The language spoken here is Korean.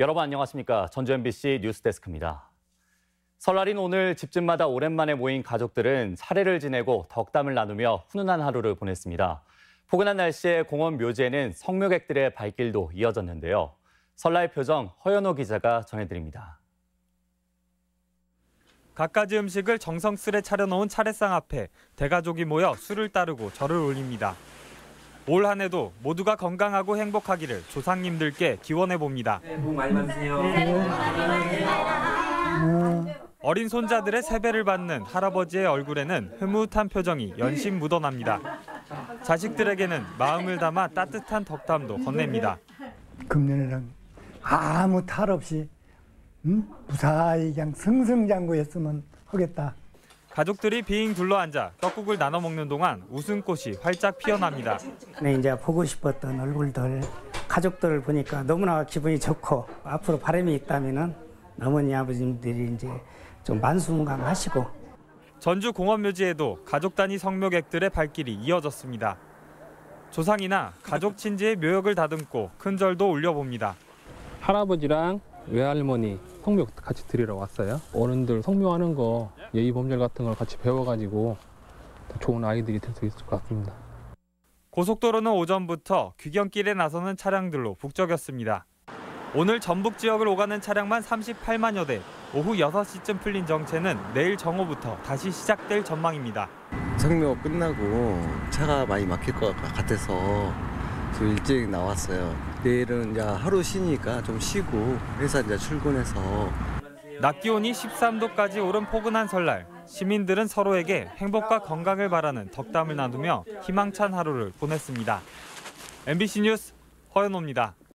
여러분 안녕하십니까. 전주 MBC 뉴스데스크입니다. 설날인 오늘 집집마다 오랜만에 모인 가족들은 차례를 지내고 덕담을 나누며 훈훈한 하루를 보냈습니다. 포근한 날씨에 공원 묘지에는 성묘객들의 발길도 이어졌는데요. 설날 표정 허연호 기자가 전해드립니다. 갖가지 음식을 정성스레 차려놓은 차례상 앞에 대가족이 모여 술을 따르고 절을 올립니다. 올 한 해도 모두가 건강하고 행복하기를 조상님들께 기원해 봅니다. 복 많이 받으세요. 어린 손자들의 세배를 받는 할아버지의 얼굴에는 흐뭇한 표정이 연신 묻어납니다. 자식들에게는 마음을 담아 따뜻한 덕담도 건넵니다. 금년에는 아무 탈 없이 음? 무사히 그냥 승승장구했으면 하겠다. 가족들이 빙 둘러앉아 떡국을 나눠 먹는 동안 웃음꽃이 활짝 피어납니다. 네, 이제 보고 싶었던 얼굴들, 가족들을 보니까 너무나 기분이 좋고 앞으로 바람이 있다면은 어머니 아버님들이 이제 좀 만수무강하시고 전주 공원묘지에도 가족 단위 성묘객들의 발길이 이어졌습니다. 조상이나 가족 친지의 묘역을 다듬고 큰 절도 올려봅니다. 할아버지랑 외할머니 성묘 같이 드리러 왔어요. 어른들 성묘하는 거 예의 범절 같은 걸 같이 배워가지고 더 좋은 아이들이 될 수 있을 것 같습니다. 고속도로는 오전부터 귀경길에 나서는 차량들로 북적였습니다. 오늘 전북 지역을 오가는 차량만 38만여 대, 오후 6시쯤 풀린 정체는 내일 정오부터 다시 시작될 전망입니다. 성묘 끝나고 차가 많이 막힐 것 같아서 좀 일찍 나왔어요. 내일은 이제 하루 쉬니까 좀 쉬고 회사 이제 출근해서 낮 기온이 13도까지 오른 포근한 설날, 시민들은 서로에게 행복과 건강을 바라는 덕담을 나누며 희망찬 하루를 보냈습니다. MBC 뉴스 허연호입니다.